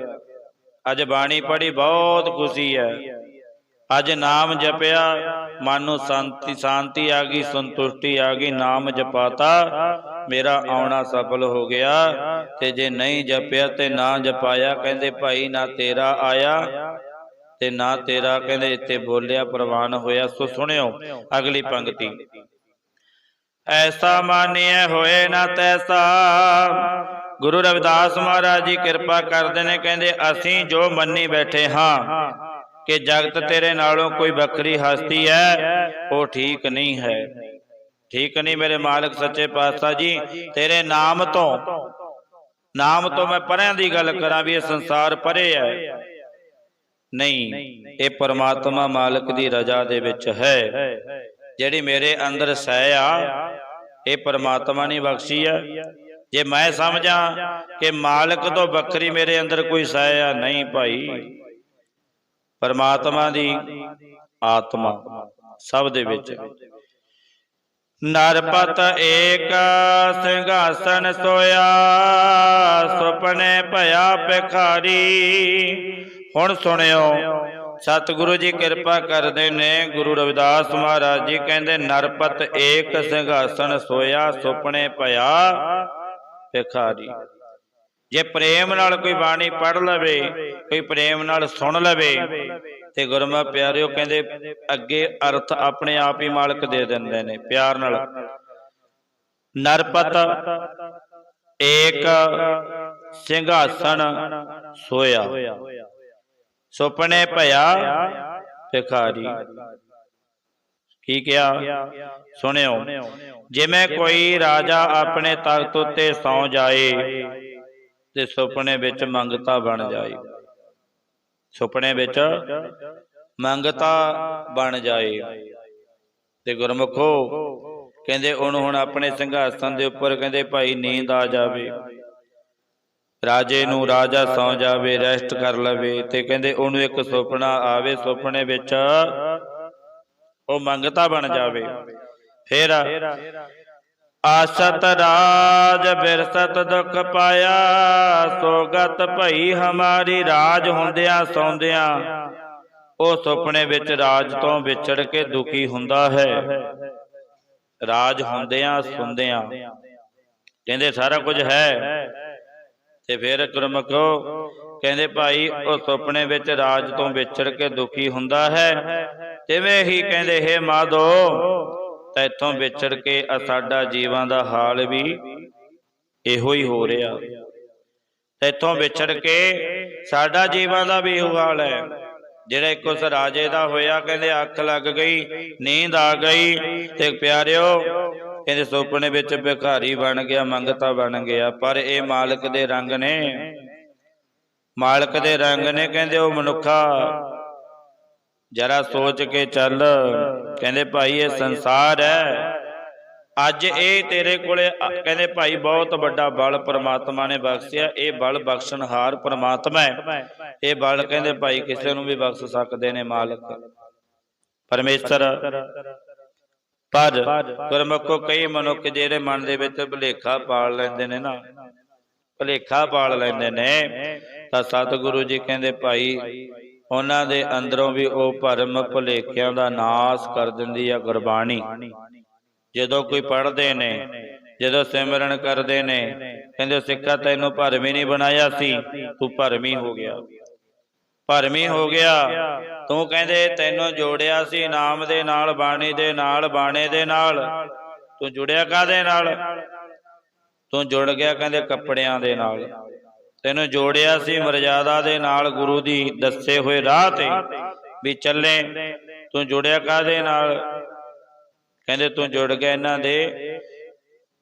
[SPEAKER 1] ਅੱਜ ਬਾਣੀ ਪੜੀ ਬਹੁਤ ਖੁਸ਼ੀ ਹੈ। ਅੱਜ ਨਾਮ ਜਪਿਆ, ਮਨ ਨੂੰ ਸ਼ਾਂਤੀ ਸ਼ਾਂਤੀ ਆ ਗਈ, ਸੰਤੁਸ਼ਟੀ ਆ ਗਈ, ਨਾਮ ਜਪਾਤਾ। ਮੇਰਾ ਆਉਣਾ ਸਫਲ ਹੋ ਗਿਆ ਤੇ ਜੇ ਨਹੀਂ ਜਪਿਆ ਤੇ ਨਾ ਜਪਾਇਆ, ਕਹਿੰਦੇ ਭਾਈ ਨਾ ਤੇਰਾ ਆਇਆ ਤੇ ਨਾ ਤੇਰਾ, ਕਹਿੰਦੇ ਇੱਥੇ ਬੋਲਿਆ ਪ੍ਰਵਾਨ ਹੋਇਆ। ਸੋ ਸੁਣਿਓ ਅਗਲੀ ਪੰਕਤੀ। ਐਸਾ ਮਾਨਿਐ ਹੋਏ ਨਾ ਤੈਸਾ, ਗੁਰੂ ਰਵਿਦਾਸ ਮਹਾਰਾਜ ਜੀ ਕਿਰਪਾ ਕਰਦੇ ਨੇ, ਕਹਿੰਦੇ ਅਸੀਂ ਜੋ ਮੰਨੀ ਬੈਠੇ ਹਾਂ ਕਿ ਜਗਤ ਤੇਰੇ ਨਾਲੋਂ ਕੋਈ ਵੱਖਰੀ ਹਸਤੀ ਹੈ, ਉਹ ਠੀਕ ਨਹੀਂ ਹੈ। ਠੀਕ ਨਹੀਂ ਮੇਰੇ ਮਾਲਕ ਸੱਚੇ ਪਾਤਸ਼ਾਹ ਜੀ, ਤੇਰੇ ਨਾਮ ਤੋਂ। ਨਾਮ ਤੋਂ ਮੈਂ ਪਰਿਆਂ ਦੀ ਗੱਲ ਕਰਾਂ ਵੀ ਇਹ ਸੰਸਾਰ ਪਰੇ ਹੈ। ਨਹੀਂ, ਇਹ ਪਰਮਾਤਮਾ ਮਾਲਕ ਦੀ ਰਜ਼ਾ ਦੇ ਵਿੱਚ ਹੈ। ਜਿਹੜੀ ਮੇਰੇ ਅੰਦਰ ਸਹਿ ਆ, ਇਹ ਪਰਮਾਤਮਾ ਨੇ ਬਖਸ਼ੀ ਆ। ਜੇ ਮੈਂ ਸਮਝਾਂ ਕਿ ਮਾਲਕ ਤੋਂ ਵੱਖਰੀ ਮੇਰੇ ਅੰਦਰ ਕੋਈ ਸਹਿ ਆ, ਨਹੀਂ ਭਾਈ। ਪਰਮਾਤਮਾ ਦੀ ਆਤਮਾ ਸਭ ਦੇ ਵਿੱਚ ਨਰਪਤ ਏਕ ਸਿੰਘਾਸਨ ਸੋਇਆ, ਸੁਪਨੇ ਭਇਆ ਭਿਖਾਰੀ। ਹੁਣ ਸੁਣਿਓ, ਸਤਿਗੁਰੂ ਜੀ ਕਿਰਪਾ ਕਰਦੇ ਨੇ, ਗੁਰੂ ਰਵਿਦਾਸ ਮਹਾਰਾਜ ਜੀ ਕਹਿੰਦੇ, ਨਰਪਤ ਏਕ ਸਿੰਘਾਸਨ ਸੋਇਆ, ਸੁਪਨੇ ਭਇਆ ਭਿਖਾਰੀ। ਜੇ ਪ੍ਰੇਮ ਨਾਲ ਕੋਈ ਬਾਣੀ ਪੜ ਲਵੇ, ਕੋਈ ਪ੍ਰੇਮ ਨਾਲ ਸੁਣ ਲਵੇ ਤੇ ਗੁਰਮਾ ਪਿਆਰਿਓ ਕਹਿੰਦੇ, ਅੱਗੇ ਅਰਥ ਆਪਣੇ ਆਪ ਹੀ ਮਾਲਕ ਦੇ ਦਿੰਦੇ ਨੇ, ਪਿਆਰ ਨਾਲ। ਨਰਪਤ, ਏਕ ਸਿੰਘਾਸਨ ਸੋਇਆ। ਸੁਪਨੇ ਭਇਆ ਭਿਖਾਰੀ। ਕੀ ਕਿਹਾ? ਸੁਣਿਓ, ਜਿਵੇਂ ਕੋਈ ਰਾਜਾ ਆਪਣੇ ਤਖਤ ਉੱਤੇ ਸੌ ਜਾਏ ਤੇ ਸੁਪਨੇ ਵਿੱਚ ਮੰਗਤਾ ਬਣ ਜਾਏ। ਸੁਪਨੇ ਵਿੱਚ ਮੰਗਤਾ ਬਣ ਜਾਏ। ਤੇ ਗੁਰਮੁਖੋ ਕਹਿੰਦੇ ਉਹਨੂੰ ਹੁਣ ਆਪਣੇ ਸਿੰਘਾਸਨ ਦੇ ਉੱਪਰ ਕਹਿੰਦੇ, ਭਾਈ, ਨੀਂਦ ਆ ਜਾਵੇ। ਰਾਜੇ ਨੂੰ ਰਾਜਾ ਸੌ ਜਾਵੇ ਰੈਸਟ ਕਰ ਲਵੇ। ਤੇ ਕਹਿੰਦੇ, ਉਹਨੂੰ ਇੱਕ ਸੁਪਨਾ ਆਵੇ, ਸੁਪਨੇ ਵਿੱਚ ਉਹ ਮੰਗਤਾ ਬਣ ਜਾਵੇ। ਫੇਰ ਆਸਤ ਰਾਜ ਬਿਰਸਤ ਦੁਖ ਪਾਇਆ, ਸੋਗਤ ਭਈ ਹਮਾਰੀ ਰਾਜ ਹੁੰਦਿਆਂ ਸੌਂਦਿਆਂ। ਉਹ ਸੁਪਨੇ ਵਿੱਚ ਰਾਜ ਤੋਂ ਵਿਛੜ ਕੇ ਦੁਖੀ ਹੁੰਦਾ ਹੈ। ਰਾਜ ਹੁੰਦਿਆਂ ਸੁੰਦਿਆਂ। ਕਹਿੰਦੇ, ਸਾਰਾ ਕੁਝ ਹੈ। ਤੇ ਫਿਰ ਗੁਰਮਖੋ ਕਹਿੰਦੇ, ਭਾਈ, ਉਹ ਸੁਪਨੇ ਵਿੱਚ ਰਾਜ ਤੋਂ ਵਿਛੜ ਕੇ ਦੁਖੀ ਹੁੰਦਾ ਹੈ। ਤਿਵੇਂ ਹੀ ਕਹਿੰਦੇ, ਹੈ ਮਾਧੋ ਤੈਥੋਂ ਵਿਛੜ ਕੇ ਸਾਡਾ ਜੀਵਾਂ ਦਾ ਹਾਲ ਵੀ ਇਹੋ ਹੀ ਹੋ ਰਿਹਾ। ਤੈਥੋਂ ਵਿਛੜ ਕੇ ਸਾਡਾ ਜੀਵਾਂ ਦਾ ਵੀ ਇਹੋ ਹਾਲ ਹੈ। ਜਿਹੜਾ ਇੱਕ ਉਸ ਰਾਜੇ ਦਾ ਹੋਇਆ, ਕਹਿੰਦੇ ਅੱਖ ਲੱਗ ਗਈ, ਨੀਂਦ ਆ ਗਈ ਤੇ ਪਿਆਰਿਓ, ਕਹਿੰਦੇ ਸੁਪਨੇ ਵਿੱਚ ਭਿਖਾਰੀ ਬਣ ਗਿਆ, ਮੰਗਤਾ ਬਣ ਗਿਆ, ਪਰ ਇਹ ਮਾਲਕ ਦੇ ਰੰਗ ਨੇ। ਮਾਲਕ ਦੇ ਰੰਗ ਨੇ, ਕਹਿੰਦੇ ਉਹ ਮਨੁੱਖਾ। ਜਰਾ ਸੋਚ ਕੇ ਚੱਲ। ਕਹਿੰਦੇ ਭਾਈ, ਇਹ ਸੰਸਾਰ ਹੈ। ਅੱਜ ਇਹ ਤੇਰੇ ਕੋਲੇ ਕਹਿੰਦੇ ਭਾਈ, ਬਹੁਤ ਵੱਡਾ ਬਲ ਪ੍ਰਮਾਤਮਾ ਨੇ ਬਖਸ਼ਿਆ। ਇਹ ਬਲ ਬਖਸ਼ਣਹਾਰ ਪ੍ਰਮਾਤਮਾ ਹੈ। ਇਹ ਬਲ ਕਹਿੰਦੇ ਭਾਈ, ਕਿਸੇ ਨੂੰ ਵੀ ਬਖਸ਼ ਸਕਦੇ ਨੇ ਮਾਲਕ। ਪਰਮੇਸ਼ਰ, ਪਰ ਗੁਰਮੁਖੋ, ਕਈ ਮਨੁੱਖ ਜਿਹੜੇ ਮਨ ਦੇ ਵਿੱਚ ਭੁਲੇਖਾ ਪਾਲ ਲੈਂਦੇ ਨੇ ਨਾ, ਭੁਲੇਖਾ ਪਾਲ ਲੈਂਦੇ ਨੇ, ਤਾਂ ਸਤਿਗੁਰੂ ਜੀ ਕਹਿੰਦੇ ਭਾਈ ਉਹਨਾਂ ਦੇ ਅੰਦਰੋਂ ਵੀ ਉਹ ਭਰਮ ਭੁਲੇਖਿਆਂ ਦਾ ਨਾਸ ਕਰ ਦਿੰਦੀ ਆ ਗੁਰਬਾਣੀ। ਜਦੋਂ ਕੋਈ ਪੜ੍ਹਦੇ ਨੇ, ਜਦੋਂ ਸਿਮਰਨ ਕਰਦੇ ਨੇ, ਕਹਿੰਦੇ ਸਿੱਖਾ ਤੈਨੂੰ ਭਰਮੀ ਨਹੀਂ ਬਣਾਇਆ ਸੀ, ਤੂੰ ਭਰਮੀ ਹੋ ਗਿਆ। ਭਰਮੀ ਹੋ ਗਿਆ, ਤੂੰ ਕਹਿੰਦੇ ਤੈਨੂੰ ਜੋੜਿਆ ਸੀ ਨਾਮ ਦੇ ਨਾਲ, ਬਾਣੀ ਦੇ ਨਾਲ, ਬਾਣੇ ਦੇ ਨਾਲ। ਤੂੰ ਜੁੜਿਆ ਕਾਦੇ ਨਾਲ? ਤੂੰ ਜੁੜ ਗਿਆ ਕਹਿੰਦੇ ਕੱਪੜਿਆਂ ਦੇ ਨਾਲ। ਤੈਨੂੰ ਜੋੜਿਆ ਸੀ ਮਰਜ਼ਾਦਾ ਦੇ ਨਾਲ ਗੁਰੂ ਦੀ ਦੱਸੇ ਹੋਏ ਰਾਹ ਤੇ ਵੀ ਚੱਲੇ। ਤੂੰ ਜੁੜਿਆ ਕਾਦੇ ਨਾਲ? ਕਹਿੰਦੇ ਤੂੰ ਜੁੜ ਗਿਆ ਇਹਨਾਂ ਦੇ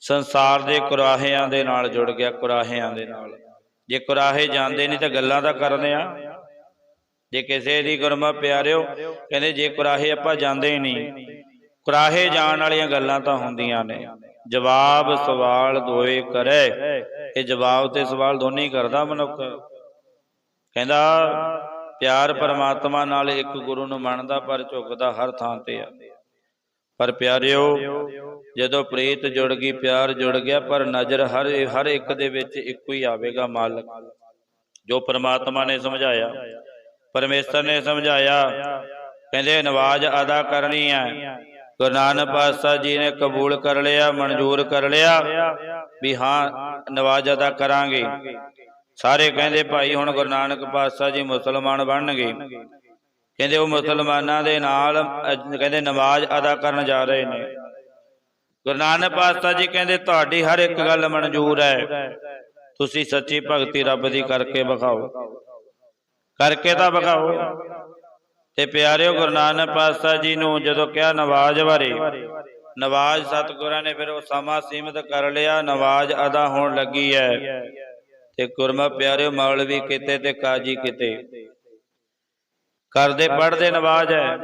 [SPEAKER 1] ਸੰਸਾਰ ਦੇ ਕੁਰਾਹਿਆਂ ਦੇ ਨਾਲ, ਜੁੜ ਗਿਆ ਕੁਰਾਹਿਆਂ ਦੇ ਨਾਲ। ਜੇ ਕੁਰਾਹੇ ਜਾਂਦੇ ਨਹੀਂ ਤਾਂ ਗੱਲਾਂ ਤਾਂ ਕਰਦੇ ਆ। ਜੇ ਕਿਸੇ ਦੀ ਗੁਰਮਾ ਪਿਆਰਿਓ, ਕਹਿੰਦੇ ਜੇ ਕੁਰਾਹੇ ਆਪਾਂ ਜਾਂਦੇ ਹੀ ਨਹੀਂ। ਕੁਰਾਹੇ ਜਾਣ ਵਾਲੀਆਂ ਗੱਲਾਂ ਤਾਂ ਹੁੰਦੀਆਂ ਨੇ। ਜਵਾਬ ਸਵਾਲ ਦੋਏ ਕਰੇ। ਇਹ ਜਵਾਬ ਤੇ ਸਵਾਲ ਦੋਨੇ ਹੀ ਕਰਦਾ ਮਨੁੱਖ। ਕਹਿੰਦਾ, ਪਿਆਰ ਪਰਮਾਤਮਾ ਨਾਲ ਇੱਕ ਗੁਰੂ ਨੂੰ ਮੰਨਦਾ, ਪਰ ਝੁਕਦਾ ਹਰ ਥਾਂ ਤੇ ਆ। ਪਰ ਪਿਆਰਿਓ, ਜਦੋਂ ਪ੍ਰੀਤ ਜੁੜ ਗਈ, ਪਿਆਰ ਜੁੜ ਗਿਆ, ਪਰ ਨਜ਼ਰ ਹਰ ਹਰ ਇੱਕ ਦੇ ਵਿੱਚ ਇੱਕੋ ਹੀ ਆਵੇਗਾ ਮਾਲਕ। ਜੋ ਪਰਮਾਤਮਾ ਨੇ ਸਮਝਾਇਆ, ਪਰਮੇਸ਼ਰ ਨੇ ਸਮਝਾਇਆ, ਕਹਿੰਦੇ, ਨਵਾਜ਼ ਅਦਾ ਕਰਨੀ ਹੈ। ਗੁਰੂ ਨਾਨਕ ਪਾਤਸ਼ਾਹ ਜੀ ਨੇ ਕਬੂਲ ਕਰ ਲਿਆ, ਮਨਜ਼ੂਰ ਕਰ ਲਿਆ ਵੀ ਹਾਂ, ਨਵਾਜ਼ ਅਦਾ ਕਰਾਂਗੇ। ਸਾਰੇ ਕਹਿੰਦੇ ਭਾਈ ਹੁਣ ਗੁਰੂ ਨਾਨਕ ਪਾਤਸ਼ਾਹ ਜੀ ਮੁਸਲਮਾਨ ਬਣਨਗੇ। ਕਹਿੰਦੇ ਉਹ ਮੁਸਲਮਾਨਾਂ ਦੇ ਨਾਲ ਕਹਿੰਦੇ ਨਮਾਜ਼ ਅਦਾ ਕਰਨ ਜਾ ਰਹੇ ਨੇ। ਗੁਰੂ ਨਾਨਕ ਪਾਤਸ਼ਾਹ ਜੀ ਕਹਿੰਦੇ ਤੁਹਾਡੀ ਹਰ ਇੱਕ ਗੱਲ ਮਨਜ਼ੂਰ ਹੈ। ਤੁਸੀਂ ਸੱਚੀ ਭਗਤੀ ਰੱਬ ਦੀ ਕਰਕੇ ਵਿਖਾਓ। ਕਰਕੇ ਤਾਂ ਵਿਖਾਓ। ਤੇ ਪਿਆਰਿਓ ਗੁਰੂ ਨਾਨਕ ਪਾਤਸ਼ਾਹ ਜੀ ਨੂੰ ਜਦੋਂ ਕਿਹਾ ਨਵਾਜ਼ ਬਾਰੇ, ਨਵਾਜ਼ ਸਤਿਗੁਰਾਂ ਨੇ ਫਿਰ ਉਹ ਸਮਾਂ ਸੀਮਿਤ ਕਰ ਲਿਆ, ਨਵਾਜ਼ ਅਦਾ ਹੋਣ ਲੱਗੀ ਹੈ। ਤੇ ਗੁਰਮਾ ਪਿਆਰਿਓ ਮੌਲਵੀ ਕਿਤੇ ਤੇ ਕਾਜੀ ਕਿਤੇ। ਕਰਦੇ ਪੜਦੇ ਨਵਾਜ਼ ਹੈ,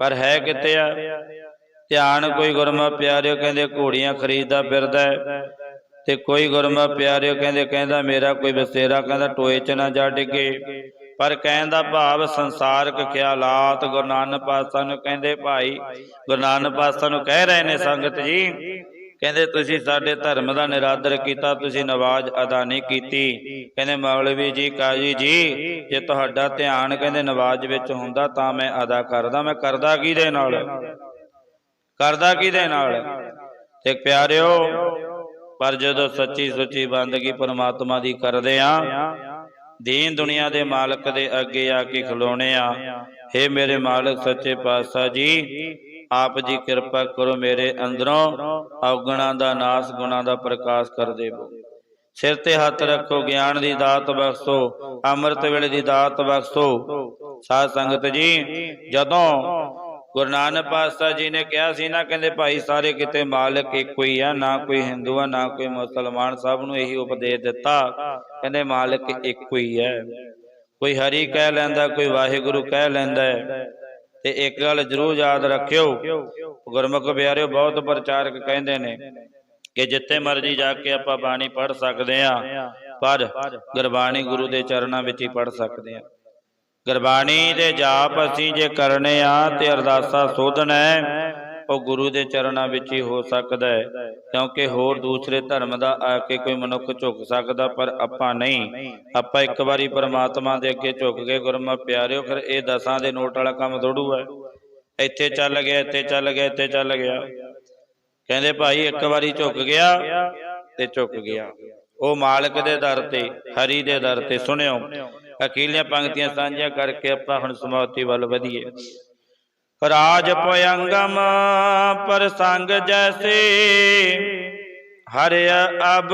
[SPEAKER 1] ਪਰ ਹੈ ਕਿਤੇ ਆ? ਧਿਆਨ ਕੋਈ ਗੁਰਮਾ ਪਿਆਰਿਓ ਕਹਿੰਦੇ ਘੋੜੀਆਂ ਖਰੀਦਦਾ ਫਿਰਦਾ ਹੈ। ਤੇ ਕੋਈ ਗੁਰਮਾ ਪਿਆਰਿਓ ਕਹਿੰਦੇ ਕਹਿੰਦਾ ਮੇਰਾ ਕੋਈ ਬਸੇਰਾ, ਕਹਿੰਦਾ ਟੋਏ 'ਚ ਨਾ ਜਾ ਡਿੱਗੇ। ਪਰ ਕਹਿਣ ਦਾ ਭਾਵ ਸੰਸਾਰਕ ਖਿਆਲਾਤ ਗੁਰੂ ਨਾਨਕ ਪਾਤਸ਼ਾਹ ਨੂੰ ਕਹਿੰਦੇ, ਭਾਈ, ਗੁਰੂ ਨਾਨਕ ਪਾਤਸ਼ਾਹ ਨੂੰ ਕਹਿ ਰਹੇ ਨੇ ਸੰਗਤ ਜੀ, ਕਹਿੰਦੇ, ਤੁਸੀਂ ਸਾਡੇ ਧਰਮ ਦਾ ਨਿਰਾਦਰ ਕੀਤਾ, ਤੁਸੀਂ ਨਵਾਜ਼ ਅਦਾ ਨਹੀਂ ਕੀਤੀ। ਕਹਿੰਦੇ, ਮੌਲਵੀ ਜੀ, ਕਾਜੀ ਜੀ, ਜੇ ਤੁਹਾਡਾ ਧਿਆਨ ਕਹਿੰਦੇ ਨਵਾਜ਼ ਵਿੱਚ ਹੁੰਦਾ ਤਾਂ ਮੈਂ ਅਦਾ ਕਰਦਾ। ਮੈਂ ਕਰਦਾ ਕਿਹਦੇ ਨਾਲ? ਕਰਦਾ ਕਿਹਦੇ ਨਾਲ? ਤੇ ਪਿਆਰਿਓ, ਪਰ ਜਦੋਂ ਸੱਚੀ ਸੁੱਚੀ ਬੰਦਗੀ ਪਰਮਾਤਮਾ ਦੀ ਕਰਦੇ ਆ ਦੀਨ ਦੁਨੀਆ ਦੇ ਮਾਲਕ ਦੇ ਅੱਗੇ ਆ ਕੇ ਖਲੋਣੇ ਆ हे ਮੇਰੇ ਮਾਲਕ, ਸੱਚੇ ਪਾਤਸ਼ਾਹ ਜੀ, ਆਪ ਜੀ ਕਿਰਪਾ ਕਰੋ ਮੇਰੇ ਅੰਦਰੋਂ ਔਗਣਾ ਦਾ ਨਾਸ, ਗੁਣਾ ਦਾ ਪ੍ਰਕਾਸ਼ ਕਰ ਦੇਵੋ। ਸਿਰ ਤੇ ਹੱਥ ਰੱਖੋ, ਗਿਆਨ ਦੀ ਦਾਤ ਬਖਸ਼ੋ, ਅੰਮ੍ਰਿਤ ਵੇਲੇ ਦੀ ਦਾਤ ਬਖਸ਼ੋ। ਸਾਧ ਸੰਗਤ ਜੀ, ਜਦੋਂ ਗੁਰੂ ਨਾਨਕ ਪਾਤਸ਼ਾਹ ਜੀ ਨੇ ਕਿਹਾ ਸੀ ਨਾ, ਕਹਿੰਦੇ ਭਾਈ ਸਾਰੇ ਕਿਤੇ ਮਾਲਕ ਇੱਕੋ ਹੀ ਆ, ਨਾ ਕੋਈ ਹਿੰਦੂ ਆ, ਨਾ ਕੋਈ ਮੁਸਲਮਾਨ, ਸਭ ਨੂੰ ਇਹੀ ਉਪਦੇਸ਼ ਦਿੱਤਾ। ਕਹਿੰਦੇ ਮਾਲਕ ਇੱਕੋ ਹੀ ਹੈ ਕੋਈ ਹਰੀ ਕਹਿ ਲੈਂਦਾ, ਕੋਈ ਵਾਹਿਗੁਰੂ ਕਹਿ ਲੈਂਦਾ ਹੈ। ਤੇ ਇੱਕ ਗੱਲ ਜ਼ਰੂਰ ਯਾਦ ਰੱਖਿਓ, ਗੁਰਮੁਖ ਪਿਆਰਿਓ, ਬਹੁਤ ਪ੍ਰਚਾਰਕ ਕਹਿੰਦੇ ਨੇ ਕਿ ਜਿੱਥੇ ਮਰਜ਼ੀ ਜਾ ਕੇ ਆਪਾਂ ਬਾਣੀ ਪੜ੍ਹ ਸਕਦੇ ਆ ਪਰ ਗੁਰਬਾਣੀ ਗੁਰੂ ਦੇ ਚਰਨਾਂ ਵਿੱਚ ਹੀ ਪੜ੍ਹ ਸਕਦੇ ਆ ਗੁਰਬਾਣੀ ਦੇ ਜਾਪ ਅਸੀਂ ਜੇ ਕਰਨੇ ਆ ਤੇ ਅਰਦਾਸਾ ਸੋਧਣਾ ਹੈ, ਉਹ ਗੁਰੂ ਦੇ ਚਰਨਾਂ ਵਿੱਚ ਹੀ ਹੋ ਸਕਦਾ ਹੈ, ਕਿਉਂਕਿ ਹੋਰ ਦੂਸਰੇ ਧਰਮ ਦਾ ਆ ਕੇ ਕੋਈ ਮਨੁੱਖ ਝੁਕ ਸਕਦਾ, ਪਰ ਆਪਾਂ ਨਹੀਂ। ਆਪਾਂ ਇੱਕ ਵਾਰੀ ਪਰਮਾਤਮਾ ਦੇ ਅੱਗੇ ਝੁਕ ਕੇ ਗੁਰਮਾ ਪਿਆਰਿਓ, ਫਿਰ ਇਹ ਦਸਾਂ ਦੇ ਨੋਟ ਵਾਲਾ ਕੰਮ ਥੋੜੂ ਹੈ। ਇੱਥੇ ਚੱਲ ਗਿਆ, ਇੱਥੇ ਚੱਲ ਗਿਆ, ਇੱਥੇ ਚੱਲ ਗਿਆ। ਕਹਿੰਦੇ ਭਾਈ ਇੱਕ ਵਾਰੀ ਝੁਕ ਗਿਆ ਤੇ ਝੁਕ ਗਿਆ। ਉਹ ਮਾਲਕ ਦੇ ਦਰ ਤੇ, ਹਰੀ ਦੇ ਦਰ ਤੇ ਸੁਣਿਓ। ਅਕੀਲੀਆਂ ਪੰਕਤੀਆਂ ਸਾਂਝੀਆਂ ਕਰਕੇ ਆਪਾਂ ਹੁਣ ਸਮਾਪਤੀ ਵੱਲ ਵਧੀਏ। ਰਾਜ ਪਯੰਗਮ ਪ੍ਰਸੰਗ ਜੈਸੇ ਹਰਿ ਅਬ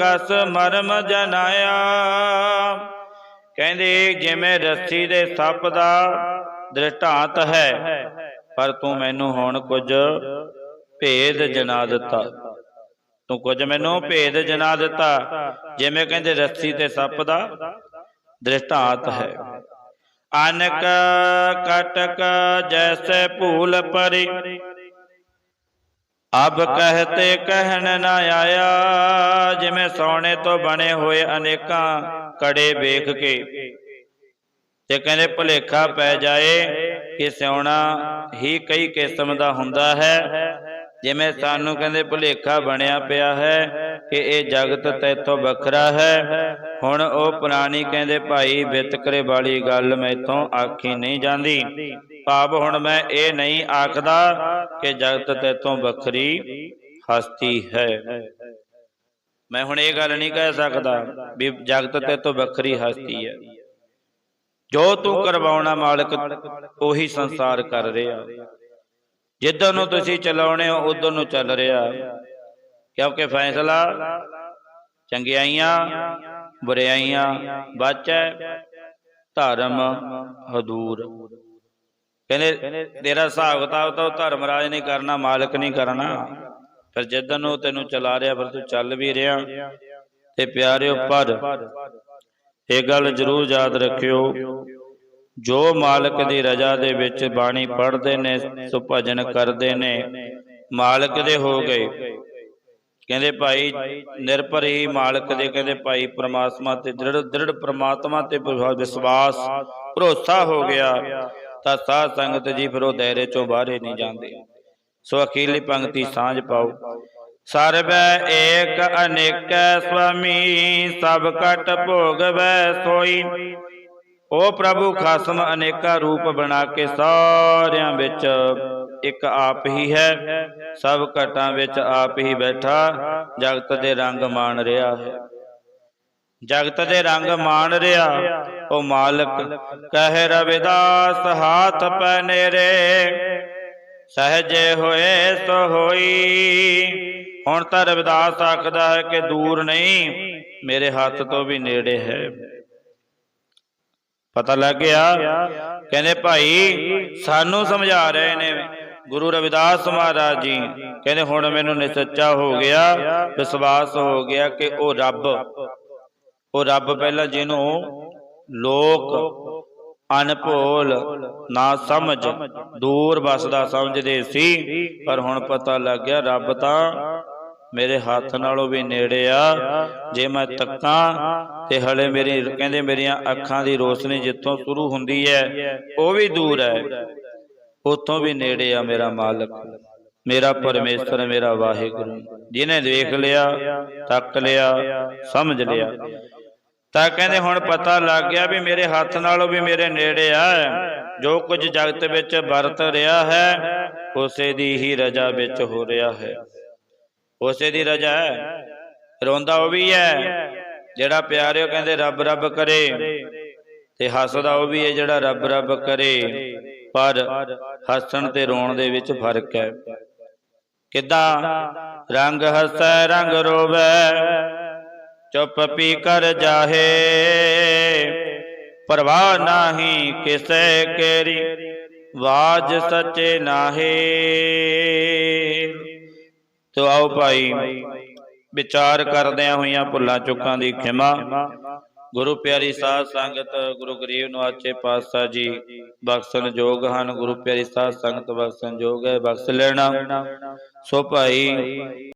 [SPEAKER 1] ਕਸ ਮਰਮ ਜਨਾਇਆ। ਕਹਿੰਦੇ ਜਿਵੇਂ ਰੱਸੀ ਦੇ ਸੱਪ ਦਾ ਦ੍ਰਿਸ਼ਟਾਂਤ ਹੈ ਪਰ ਤੂੰ ਮੈਨੂੰ ਹੁਣ ਕੁਝ ਭੇਦ ਜਨਾ ਦਿੱਤਾ। ਤੂੰ ਕੁਝ ਮੈਨੂੰ ਭੇਦ ਜਨਾ ਦਿੱਤਾ ਜਿਵੇਂ ਕਹਿੰਦੇ ਰੱਸੀ ਤੇ ਸੱਪ ਦਾ ਦ੍ਰਿਸ਼ਟਾਂਤ ਹੈ। ਅਨਕ ਕਟਕ ਜੈਸੇ ਭੂਲ ਪਰੀ, ਅਬ ਕਹਤੇ ਕਹਿਣ ਨਾ ਆਇਆ, ਜਿਵੇਂ ਸੋਨੇ ਤੋਂ ਬਣੇ ਹੋਏ ਅਨੇਕਾਂ ਕੜੇ ਵੇਖ ਕੇ। ਤੇ ਕਹਿੰਦੇ, ਭੁਲੇਖਾ ਪੈ ਜਾਏ ਕਿ ਸੋਨਾ ਹੀ ਕਈ ਕਿਸਮ ਦਾ ਹੁੰਦਾ ਹੈ। ਜਿਵੇਂ ਸਾਨੂੰ ਕਹਿੰਦੇ ਭੁਲੇਖਾ ਬਣਿਆ ਪਿਆ ਹੈ ਕਿ ਇਹ ਜਗਤ ਤੇਥੋਂ ਵੱਖਰਾ ਹੈ। ਹੁਣ ਉਹ ਪੁਰਾਣੀ ਕਹਿੰਦੇ ਭਾਈ ਵਿਤਕਰੇ ਵਾਲੀ ਗੱਲ ਮੈਥੋਂ ਆਖੀ ਨਹੀਂ ਜਾਂਦੀ। ਭਾਵ ਹੁਣ ਮੈਂ ਇਹ ਨਹੀਂ ਆਖਦਾ ਕਿ ਜਗਤ ਤੇਥੋਂ ਵੱਖਰੀ ਹਸਤੀ ਹੈ। ਮੈਂ ਹੁਣ ਇਹ ਗੱਲ ਨਹੀਂ ਕਹਿ ਸਕਦਾ ਵੀ ਜਗਤ ਤੇਥੋਂ ਵੱਖਰੀ ਹਸਤੀ ਹੈ। ਜੋ ਤੂੰ ਕਰਵਾਉਣਾ ਮਾਲਕ, ਉਹੀ ਸੰਸਾਰ ਕਰ ਰਿਹਾ। ਜਿੱਧਰ ਨੂੰ ਤੁਸੀਂ ਚਲਾਉਣੇ ਹੋ ਉਧਰ ਨੂੰ ਚੱਲ ਰਿਹਾ। ਕਿਉਂਕਿ ਫੈਸਲਾ ਚੰਗਿਆਈਆਂ ਬੁਰਾਈਆਂ ਬਚੈ ਧਰਮ ਹਦੂਰ। ਕਹਿੰਦੇ, ਤੇਰਾ ਹਿਸਾਬ ਕਿਤਾਬ ਤਾਂ ਉਹ ਧਰਮਰਾਜ ਨਹੀਂ ਕਰਨਾ, ਮਾਲਕ ਨਹੀਂ ਕਰਨਾ। ਫਿਰ ਜਿੱਧਰ ਨੂੰ ਤੈਨੂੰ ਚਲਾ ਰਿਹਾ, ਫਿਰ ਤੂੰ ਚੱਲ ਵੀ ਰਿਹਾ। ਤੇ ਪਿਆਰਿਓ, ਪਰ ਇਹ ਗੱਲ ਜ਼ਰੂਰ ਯਾਦ ਰੱਖਿਓ। ਜੋ ਮਾਲਕ ਦੀ ਰਜ਼ਾ ਦੇ ਵਿੱਚ ਬਾਣੀ ਪੜ੍ਹਦੇ ਨੇ, ਸੋ ਭਜਨ ਕਰਦੇ ਨੇ। ਮਾਲਕ ਦੇ ਹੋ ਗਏ। ਕਹਿੰਦੇ ਭਾਈ, ਨਿਰਭਰ ਹੀ ਮਾਲਕ ਦੇ, ਕਹਿੰਦੇ ਭਾਈ ਪ੍ਰਮਾਤਮਾ ਤੇ ਦ੍ਰਿੜ ਦ੍ਰਿੜ ਪ੍ਰਮਾਤਮਾ ਤੇ ਵਿਸ਼ਵਾਸ, ਭਰੋਸਾ ਹੋ ਗਿਆ। ਤਾਂ ਸਾਧ ਸੰਗਤ ਜੀ ਫਿਰ ਉਹ ਦਾਇਰੇ ਚੋਂ ਬਾਹਰੇ ਨਹੀਂ ਜਾਂਦੇ। ਸੋ ਅਖੀਲੀ ਪੰਕਤੀ ਸਾਂਝ ਪਾਓ। ਸਰਬੈ ਏਕ ਅਨੇਕੈ ਸੁਆਮੀ ਸਭ ਕਟ ਭੋਗਵੈ ਸੋਈ। ਉਹ ਪ੍ਰਭੂ ਖਾਸਮ ਅਨੇਕਾ ਰੂਪ ਬਣਾ ਕੇ ਸਾਰਿਆਂ ਵਿੱਚ ਇੱਕ ਆਪ ਹੀ ਹੈ। ਸਭ ਘਟਾਂ ਵਿੱਚ ਆਪ ਹੀ ਬੈਠਾ, ਜਗਤ ਦੇ ਰੰਗ ਮਾਣ ਰਿਹਾ। ਹੈ ਜਗਤ ਦੇ ਰੰਗ ਮਾਣ ਰਿਹਾ, ਉਹ ਮਾਲਕ ਕਹਿ ਰਵਿਦਾਸ, ਹਾਥ ਪੈ ਨੇਰੇ, ਸਹਜੇ ਹੋਏ ਸੋ ਹੋਈ। ਹੁਣ ਤਾਂ ਰਵਿਦਾਸ ਆਖਦਾ ਹੈ ਕਿ ਦੂਰ ਨਹੀਂ, ਮੇਰੇ ਹੱਥ ਤੋਂ ਵੀ ਨੇੜੇ ਹੈ। ਪਤਾ ਲੱਗ ਗਿਆ। ਕਹਿੰਦੇ ਭਾਈ, ਸਾਨੂੰ ਸਮਝਾ ਰਹੇ ਨੇ ਗੁਰੂ ਰਵਿਦਾਸ ਮਹਾਰਾਜ ਜੀ। ਕਹਿੰਦੇ ਹੁਣ ਮੈਨੂੰ ਨਿਸੱਚਾ ਹੋ ਗਿਆ, ਵਿਸ਼ਵਾਸ ਹੋ ਗਿਆ ਕਿ ਉਹ ਰੱਬ ਉਹ ਰੱਬ ਪਹਿਲਾਂ ਜਿਹਨੂੰ ਲੋਕ ਅਨਭੋਲ ਨਾ ਸਮਝ, ਦੂਰ ਵਸਦਾ ਸਮਝਦੇ ਸੀ। ਪਰ ਹੁਣ ਪਤਾ ਲੱਗ ਗਿਆ, ਰੱਬ ਤਾਂ ਮੇਰੇ ਹੱਥ ਨਾਲੋਂ ਵੀ ਨੇੜੇ ਆ, ਜੇ ਮੈਂ ਤੱਕਾਂ ਤੇ ਹਲੇ ਮੇਰੀ ਕਹਿੰਦੇ ਮੇਰੀਆਂ ਅੱਖਾਂ ਦੀ ਰੋਸ਼ਨੀ ਜਿੱਥੋਂ ਸ਼ੁਰੂ ਹੁੰਦੀ ਹੈ, ਉਹ ਵੀ ਦੂਰ ਹੈ। ਉਤੋਂ ਵੀ ਨੇੜੇ ਆ ਮੇਰਾ ਮਾਲਕ, ਮੇਰਾ ਪਰਮੇਸ਼ਰ ਮੇਰਾ ਵਾਹਿਗੁਰੂ। ਜਿਹਨੇ ਦੇਖ ਲਿਆ, ਤੱਕ ਲਿਆ, ਸਮਝ ਲਿਆ। ਤਾਂ ਕਹਿੰਦੇ ਹੁਣ ਪਤਾ ਲੱਗ ਗਿਆ ਵੀ ਮੇਰੇ ਹੱਥ ਨਾਲੋਂ ਵੀ ਮੇਰੇ ਨੇੜੇ ਆ। ਜੋ ਕੁਝ ਜਗਤ ਵਿੱਚ ਵਰਤ ਰਿਹਾ ਹੈ, ਉਸੇ ਦੀ ਹੀ ਰਜਾ ਵਿੱਚ ਹੋ ਰਿਹਾ ਹੈ। ਉਸੇ ਦੀ ਰਜਾ ਹੈ। ਰੋਂਦਾ ਉਹ ਵੀ ਹੈ। ਜਿਹੜਾ ਪਿਆਰਿਓ ਕਹਿੰਦੇ ਰੱਬ ਰੱਬ ਕਰੇ ਤੇ ਹੱਸਦਾ ਉਹ ਵੀ ਹੈ ਜਿਹੜਾ ਰੱਬ ਰੱਬ ਕਰੇ। ਪਰ ਹੱਸਣ ਤੇ ਰੋਣ ਦੇ ਵਿੱਚ ਫ਼ਰਕ ਹੈ। ਕਿੱਦਾਂ? ਰੰਗ ਹੱਸੈ, ਰੰਗ ਰੋਵੇ, ਚੁੱਪ ਪੀ ਕਰ ਜਾਹੇ। ਪਰਵਾਹ ਨਾਹੀ ਕਿਸੇ ਕੇਰੀ, ਵਾਜ ਸੱਚੇ ਨਾਹੇ। ਤੋ ਆਓ ਭਾਈ, ਵਿਚਾਰ ਕਰਦਿਆਂ ਹੋਈਆਂ ਭੁੱਲਾਂ ਚੁੱਕਾਂ ਦੀ ਖਿਮਾ। ਗੁਰੂ ਪਿਆਰੀ ਸਾਧ ਸੰਗਤ, ਗੁਰੂ ਗਰੀਬ ਨਵਾਚੇ ਪਾਤਸ਼ਾਹ ਜੀ, ਬਖਸ਼ਣ ਜੋਗ ਹਨ। ਗੁਰੂ ਪਿਆਰੀ ਸਾਧ ਸੰਗਤ, ਬਖਸ਼ਣ ਜੋਗ ਹੈ, ਬਖਸ਼ ਲੈਣਾ। ਸੋ ਭਾਈ